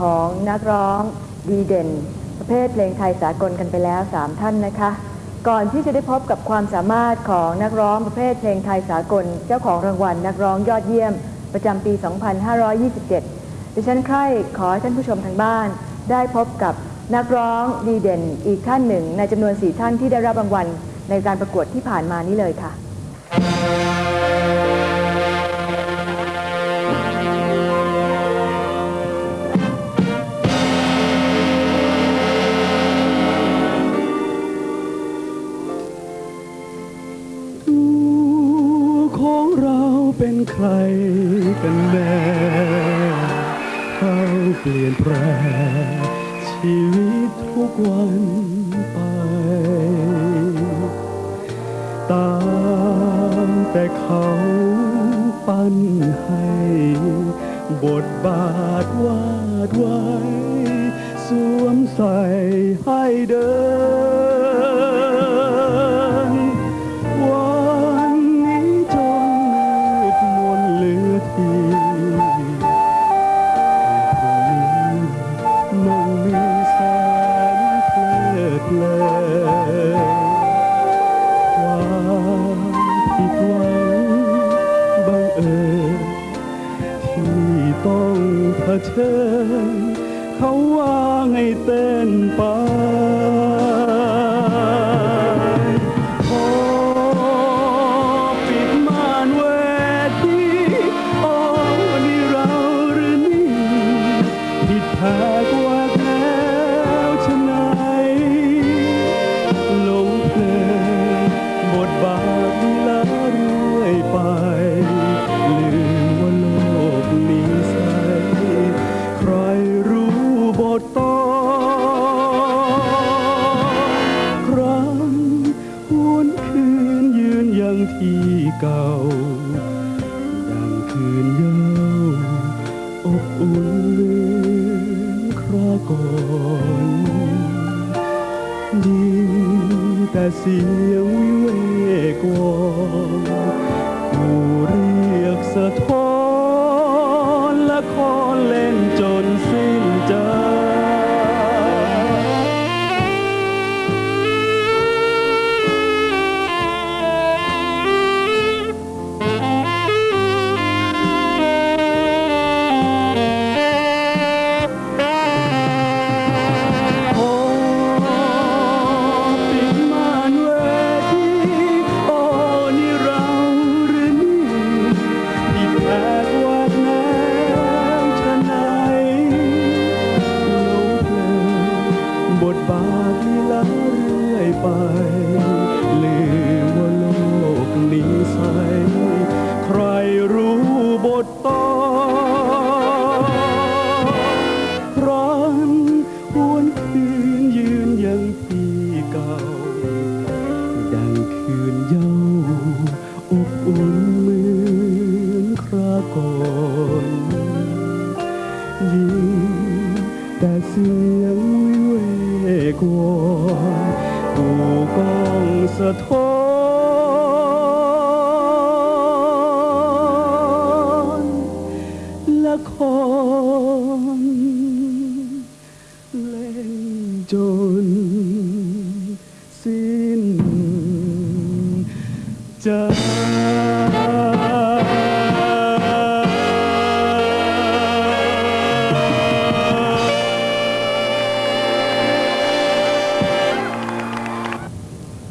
ของนักร้องดีเด่น ประเภทเพลงไทยสากลกันไปแล้ว 3 ท่านนะคะ ก่อนที่จะได้พบกับความสามารถของนักร้องประเภทเพลงไทยสากล เจ้าของรางวัลนักร้องยอดเยี่ยม ประจำปี 2527 ดิฉันใคร่ขอให้ท่านผู้ชมทางบ้าน ได้พบกับนักร้องดีเด่นอีกท่านหนึ่ง ในจำนวน 4 ท่านที่ได้รับรางวัลในการประกวดที่ผ่านมานี้เลยค่ะ ใครกันแน่เขาเปลี่ยนแปลงชีวิตทุกวันไป ตามแต่เขาปั้นให้ บทบาทวาดไว้ สวมใส่ให้เดิน เชิญเขาว่าให้เต้นไป ดีแต่เสียงวิเวกวอนกูเรียกสะท้อน ทตอนครั้นหวนคืนยืนยังที่เก่า ดังคืนเย้าอบอุ่นเหมือนคราก่อนยิ่งแต่เสียงวิเวกวนกูกองสะท้อน ละครเล่นจนสิ้นใจ